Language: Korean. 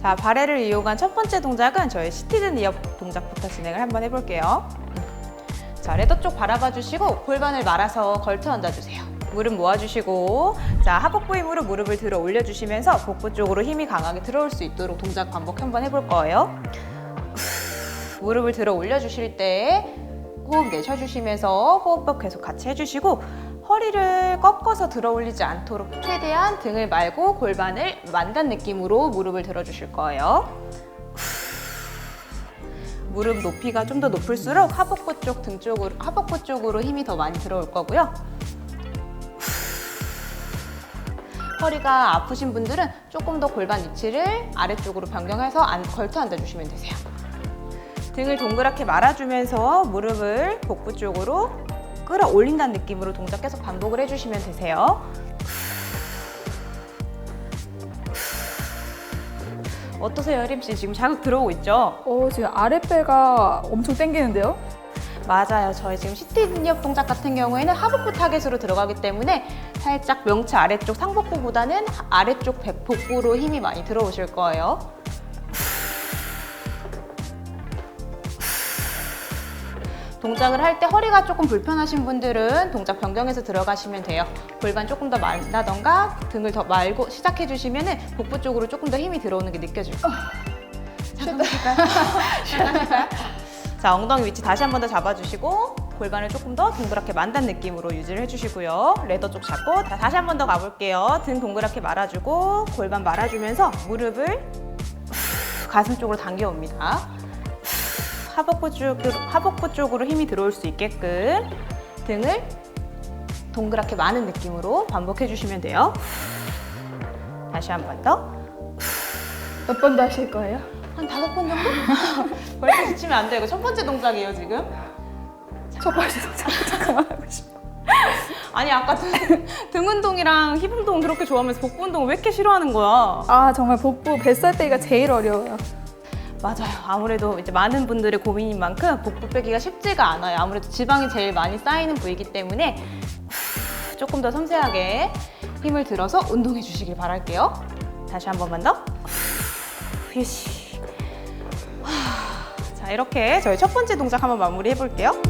자, 바레를 이용한 첫 번째 동작은 저희 시티드 니업 동작부터 진행을 한번 해볼게요. 자, 레더 쪽 바라봐 주시고 골반을 말아서 걸터 앉아주세요. 무릎 모아주시고 자 하복부 힘으로 무릎을 들어 올려주시면서 복부 쪽으로 힘이 강하게 들어올 수 있도록 동작 반복 한번 해볼 거예요. 무릎을 들어 올려주실 때 호흡 내쉬어주시면서 호흡법 계속 같이 해주시고 허리를 꺾어서 들어 올리지 않도록 최대한 등을 말고 골반을 만단 느낌으로 무릎을 들어주실 거예요. 무릎 높이가 좀 더 높을수록 하복부 쪽 등 쪽으로 하복부 쪽으로 힘이 더 많이 들어올 거고요. 허리가 아프신 분들은 조금 더 골반 위치를 아래쪽으로 변경해서 안, 걸터 앉아주시면 되세요. 등을 동그랗게 말아주면서 무릎을 복부 쪽으로 끌어올린다는 느낌으로 동작 계속 반복을 해주시면 되세요. 어떠세요, 혜림 씨? 지금 자극 들어오고 있죠? 어, 지금 아랫배가 엄청 땡기는데요? 맞아요. 저희 지금 시티 진입 동작 같은 경우에는 하복부 타겟으로 들어가기 때문에 살짝 명치 아래쪽 상복부보다는 아래쪽 백- 복부로 힘이 많이 들어오실 거예요. 동작을 할 때 허리가 조금 불편하신 분들은 동작 변경해서 들어가시면 돼요. 골반 조금 더 말다던가 등을 더 말고 시작해 주시면 복부 쪽으로 조금 더 힘이 들어오는 게 느껴질 거예요. 잠깐 쉬까요 자, 엉덩이 위치 다시 한 번 더 잡아주시고 골반을 조금 더 동그랗게 만단 느낌으로 유지를 해주시고요. 레더 쪽 잡고 자, 다시 한 번 더 가볼게요. 등 동그랗게 말아주고 골반 말아주면서 무릎을 후, 가슴 쪽으로 당겨옵니다. 후, 하복부 쪽으로, 하복부 쪽으로 힘이 들어올 수 있게끔 등을 동그랗게 마는 느낌으로 반복해 주시면 돼요. 후, 다시 한 번 더. 몇 번 더 하실 거예요? 한 다섯 번 정도? 벌써 지치면 안 돼요. 이거 첫 번째 동작이에요, 지금. 첫 번째 동작 잠깐만 하고 싶어. 아니 아까 등, 등 운동이랑 힙 운동 그렇게 좋아하면서 복부 운동 왜 이렇게 싫어하는 거야? 아, 정말 복부 뱃살 빼기가 제일 어려워요. 맞아요. 아무래도 이제 많은 분들의 고민인 만큼 복부 빼기가 쉽지가 않아요. 아무래도 지방이 제일 많이 쌓이는 부위이기 때문에 후, 조금 더 섬세하게 힘을 들어서 운동해 주시길 바랄게요. 다시 한 번만 더. 후, 휴식. 하, 자 이렇게 저희 첫 번째 동작 한번 마무리 해 볼게요.